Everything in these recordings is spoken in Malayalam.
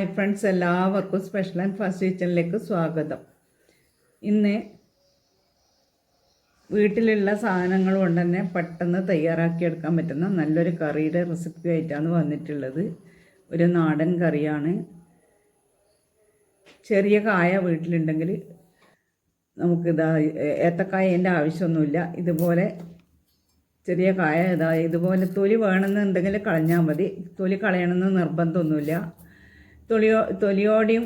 ഹായ് ഫ്രണ്ട്സ് എല്ലാവർക്കും സ്പെഷ്യൽ ആൻഡ് ഫസ്റ്റ് കിച്ചണിലേക്ക് സ്വാഗതം. ഇന്ന് വീട്ടിലുള്ള സാധനങ്ങൾ കൊണ്ട് തന്നെ പെട്ടെന്ന് തയ്യാറാക്കിയെടുക്കാൻ പറ്റുന്ന നല്ലൊരു കറിയുടെ റെസിപ്പി ആയിട്ടാണ് വന്നിട്ടുള്ളത്. ഒരു നാടൻ കറിയാണ്. ചെറിയ കായ വീട്ടിലുണ്ടെങ്കിൽ നമുക്കിതാ ഏത്തക്കായന്റെ ആവശ്യമൊന്നുമില്ല. ഇതുപോലെ ചെറിയ കായ ഇതാ ഇതുപോലെ തൊലി വേണമെന്നുണ്ടെങ്കിൽ കളഞ്ഞാൽ മതി. തൊലി കളയണമെന്ന് നിർബന്ധമൊന്നുമില്ല. തൊലിയോ തൊലിയോടെയും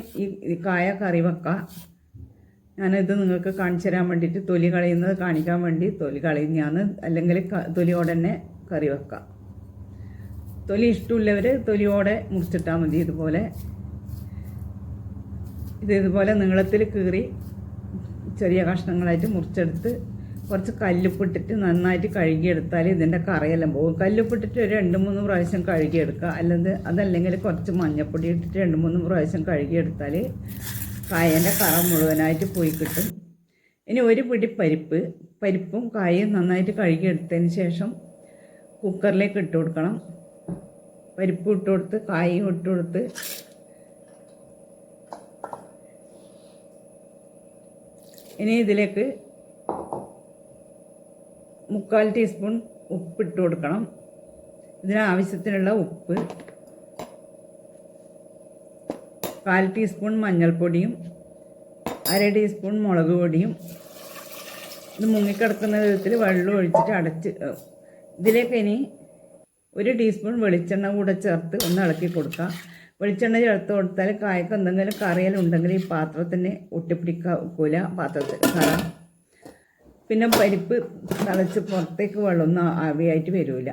ഈ കായ കറി വെക്കാം ഞാനിത് നിങ്ങൾക്ക് കാണിച്ചു തരാൻ വേണ്ടിയിട്ട് തൊലി കളയുന്നത് കാണിക്കാൻ വേണ്ടി തൊലി കളയുന്നതാണ്. അല്ലെങ്കിൽ തൊലിയോടെ തന്നെ കറി വെക്കാം തൊലി ഇഷ്ടമുള്ളവർ തൊലിയോടെ മുറിച്ചിട്ടാൽ മതി ഇതുപോലെ. ഇത് ഇതുപോലെ നീളത്തിൽ കീറി ചെറിയ കഷ്ണങ്ങളായിട്ട് മുറിച്ചെടുത്ത് കുറച്ച് കല്ലുപ്പിട്ടിട്ട് നന്നായിട്ട് കഴുകിയെടുത്താൽ ഇതിന്റെ കറയെല്ലാം പോകും. കല്ലുപ്പിട്ടിട്ട് ഒരു രണ്ട് മൂന്ന് പ്രാവശ്യം കഴുകിയെടുക്കുക. അല്ലെങ്കിൽ അതല്ലെങ്കിൽ കുറച്ച് മഞ്ഞപ്പൊടി ഇട്ടിട്ട് രണ്ട് മൂന്ന് പ്രാവശ്യം കഴുകിയെടുത്താൽ കായന്റെ കറ മുഴുവനായിട്ട് പോയി കിട്ടും. ഇനി ഒരു പിടി പരിപ്പ്. പരിപ്പും കായും നന്നായിട്ട് കഴുകിയെടുത്തതിന് ശേഷം കുക്കറിലേക്ക് ഇട്ട് കൊടുക്കണം. പരിപ്പ് ഇട്ട് കൊടുത്ത് കായും ഇട്ട് കൊടുത്ത് ഇനി ഇതിലേക്ക് മുക്കാൽ ടീസ്പൂൺ ഉപ്പിട്ട് കൊടുക്കണം. ഇതിനാവശ്യത്തിനുള്ള ഉപ്പ്. കാൽ ടീസ്പൂൺ മഞ്ഞൾപ്പൊടിയും അര ടീസ്പൂൺ മുളക് പൊടിയും. ഇത് മുങ്ങിക്കിടക്കുന്ന വിധത്തിൽ വെള്ളം ഒഴിച്ചിട്ട് അടച്ച് ഇതിലേക്ക് ഇനി ഒരു ടീസ്പൂൺ വെളിച്ചെണ്ണ കൂടെ ചേർത്ത് ഒന്ന് ഇളക്കി കൊടുക്കുക വെളിച്ചെണ്ണ ചേർത്ത് കൊടുത്താൽ കായ്ക്ക് എന്തെങ്കിലും കറിയലുണ്ടെങ്കിൽ ഈ പാത്രത്തിന് ഒട്ടിപ്പിടിക്കൂല പാത്രത്തിൽ കറ പിന്നെ പരിപ്പ് തിളച്ച് പുറത്തേക്ക് വെള്ളമൊന്നും ആവിയായിട്ട് വരില്ല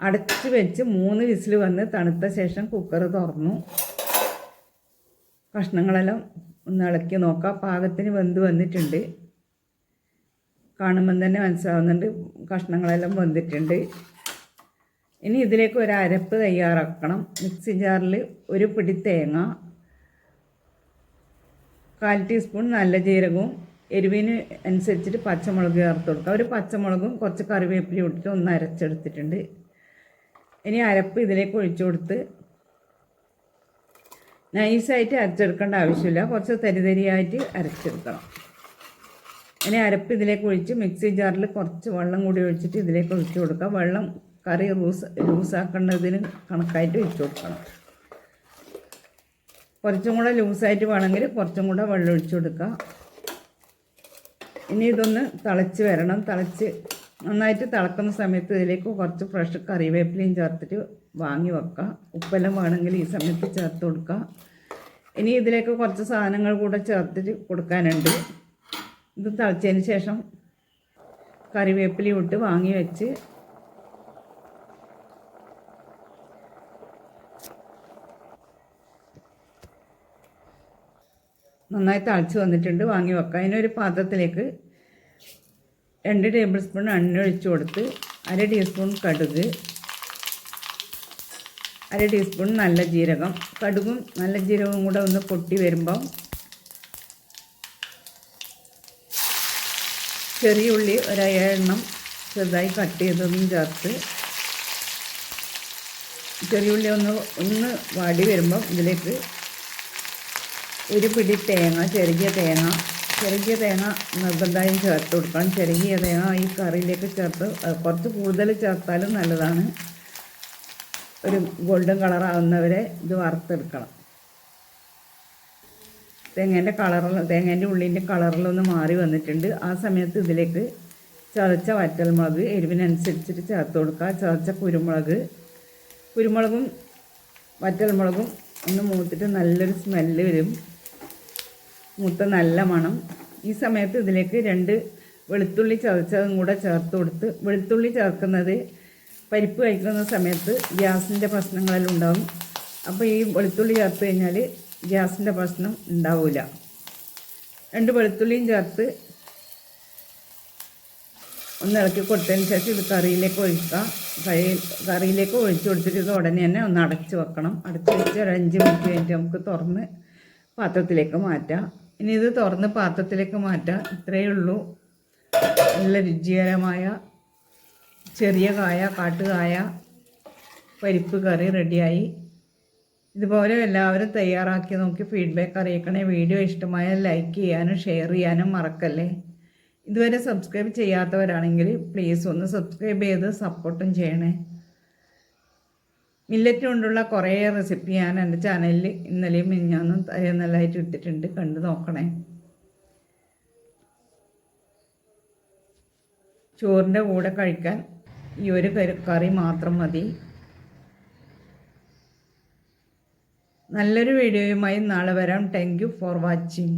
അടച്ച് വെച്ച് മൂന്ന് വിസിൽ വന്ന് തണുത്ത ശേഷം കുക്കർ തുറന്നു. കഷ്ണങ്ങളെല്ലാം ഒന്ന് ഇളക്കി നോക്കാം. പാകത്തിന് വെന്ത് വന്നിട്ടുണ്ട്. കാണുമ്പം തന്നെ മനസ്സിലാവുന്നുണ്ട് കഷ്ണങ്ങളെല്ലാം വെന്തിട്ടുണ്ട്. ഇനി ഇതിലേക്ക് ഒരു അരപ്പ് തയ്യാറാക്കണം. മിക്സി ജാറിൽ ഒരു പിടി തേങ്ങ കാൽ ടീസ്പൂൺ നല്ല ജീരകവും എരിവിന് അനുസരിച്ചിട്ട് പച്ചമുളക് ചേർത്ത് കൊടുക്കുക. ഒരു പച്ചമുളകും കുറച്ച് കറിവേപ്പിലയും ഇട്ടിട്ട് ഒന്ന് അരച്ചെടുത്തിട്ടുണ്ട്. ഇനി അരപ്പ് ഇതിലേക്ക് ഒഴിച്ചു കൊടുത്ത് നൈസായിട്ട് അരച്ചെടുക്കേണ്ട ആവശ്യമില്ല. കുറച്ച് തരിതരിയായിട്ട് അരച്ചെടുക്കണം. ഇനി അരപ്പ് ഇതിലേക്ക് ഒഴിച്ച് മിക്സി ജാറിൽ കുറച്ച് വെള്ളം കൂടി ഒഴിച്ചിട്ട് ഇതിലേക്ക് ഒഴിച്ചു കൊടുക്കുക. വെള്ളം കറി ലൂസ് ലൂസാക്കേണ്ടതിന് കണക്കായിട്ട് ഒഴിച്ചു കൊടുക്കണം. കുറച്ചും കൂടെ ലൂസായിട്ട് വേണമെങ്കിൽ കുറച്ചും കൂടെ വെള്ളം ഒഴിച്ചു കൊടുക്കുക. ഇനി ഇതൊന്ന് തിളച്ച് വരണം. തിളച്ച് നന്നായിട്ട് തിളക്കുന്ന സമയത്ത് ഇതിലേക്ക് കുറച്ച് ഫ്രഷ് കറിവേപ്പിലയും ചേർത്തിട്ട് വാങ്ങി വെക്കുക ഉപ്പെല്ലാം വേണമെങ്കിൽ ഈ സമയത്ത് ചേർത്ത് കൊടുക്കുക ഇനി ഇതിലേക്ക് കുറച്ച് സാധനങ്ങൾ കൂടെ ചേർത്തിട്ട് കൊടുക്കാനുണ്ട്. ഇത് തിളച്ചതിന് ശേഷം കറിവേപ്പിലയും ഇട്ട് വാങ്ങി വെച്ച് നന്നായി തളിച്ച് വന്നിട്ടുണ്ട്. വാങ്ങി വെക്കാം. അതിനൊരു പാത്രത്തിലേക്ക് രണ്ട് ടേബിൾ സ്പൂൺ എണ്ണ ഒഴിച്ച് കൊടുത്ത് അര ടീസ്പൂൺ കടുക് അര ടീസ്പൂൺ നല്ല ജീരകം. കടുകും നല്ല ജീരകവും കൂടെ ഒന്ന് പൊട്ടി വരുമ്പം ചെറിയ ഉള്ളി ഒരയെണ്ണം ചെറുതായി കട്ട് ചെയ്തതും ചേർത്ത് ചെറിയ ഉള്ളി ഒന്ന് ഒന്ന് വാടി വരുമ്പം ഇതിലേക്ക് ഒരു പിടി തേങ്ങ ചെറിയ തേങ്ങ ചെറിയ തേങ്ങ നിർബന്ധമായും ചേർത്ത് കൊടുക്കണം. ചെറിയ തേങ്ങ ഈ കറിയിലേക്ക് ചേർത്ത് കുറച്ച് കൂടുതൽ ചേർത്താലും നല്ലതാണ്. ഒരു ഗോൾഡൻ കളറാവുന്നവരെ ഇത് വറുത്തെടുക്കണം. തേങ്ങേന്റെ കളറിൽ തേങ്ങേന്റെ ഉള്ളിന്റെ കളറിലൊന്ന് മാറി വന്നിട്ടുണ്ട്. ആ സമയത്ത് ഇതിലേക്ക് ചതച്ച വറ്റൽമുളക് എരിവിനനുസരിച്ചിട്ട് ചേർത്ത് കൊടുക്കുക. ചതച്ച കുരുമുളക് കുരുമുളകും വറ്റൽമുളകും ഒന്ന് മൂത്തിട്ട് നല്ലൊരു സ്മെല്ല് വരും. മൂത്ത നല്ല മണം. ഈ സമയത്ത് ഇതിലേക്ക് രണ്ട് വെളുത്തുള്ളി ചതച്ചതും കൂടെ ചേർത്ത് കൊടുത്ത് വെളുത്തുള്ളി ചേർക്കുന്നത് പരിപ്പ് കഴിക്കുന്ന സമയത്ത് ഗ്യാസിന്റെ പ്രശ്നങ്ങളെല്ലാം ഉണ്ടാവും. അപ്പോൾ ഈ വെളുത്തുള്ളി ചേർത്ത് കഴിഞ്ഞാൽ ഗ്യാസിന്റെ പ്രശ്നം ഉണ്ടാവില്ല രണ്ട് വെളുത്തുള്ളിയും ചേർത്ത് ഒന്ന് ഇളക്കി കൊടുത്തതിന് ശേഷം ഇത് കറിയിലേക്ക് ഒഴിക്കുക. കറി കറിയിലേക്ക് ഒഴിച്ചു കൊടുത്തിട്ട് ഇത് ഉടനെ തന്നെ ഒന്ന് അടച്ച് വെക്കണം. അടച്ച് വെച്ച് ഒരു അഞ്ച് മിനിറ്റ് കഴിഞ്ഞിട്ട് നമുക്ക് തുറന്ന് പാത്രത്തിലേക്ക് മാറ്റാം. ഇനി ഇത് തുറന്ന് പാത്രത്തിലേക്ക് മാറ്റാം. ഇത്രയേ ഉള്ളൂ. നല്ല രുചികരമായ ചെറിയ കായ കാട്ടുകായ പരിപ്പ് കറി റെഡിയായി. ഇതുപോലെ എല്ലാവരും തയ്യാറാക്കി നോക്കി ഫീഡ്ബാക്ക് അറിയിക്കണേ. വീഡിയോ ഇഷ്ടമായാൽ ലൈക്ക് ചെയ്യാനും ഷെയർ ചെയ്യാനും മറക്കല്ലേ. ഇതുവരെ സബ്സ്ക്രൈബ് ചെയ്യാത്തവരാണെങ്കിൽ പ്ലീസ് ഒന്ന് സബ്സ്ക്രൈബ് ചെയ്ത് സപ്പോർട്ടും ചെയ്യണേ. മില്ലറ്റ് കൊണ്ടുള്ള കുറേ റെസിപ്പി ഞാൻ എന്റെ ചാനലിൽ ഇന്നലെയും മിഞ്ഞാന്നും നല്ലതായിട്ട് ഇട്ടിട്ടുണ്ട്. കണ്ടു നോക്കണേ. ചോറിന്റെ കൂടെ കഴിക്കാൻ ഈ ഒരു കറി മാത്രം മതി. നല്ലൊരു വീഡിയോയുമായി നാളെ വരാം. Thank you for watching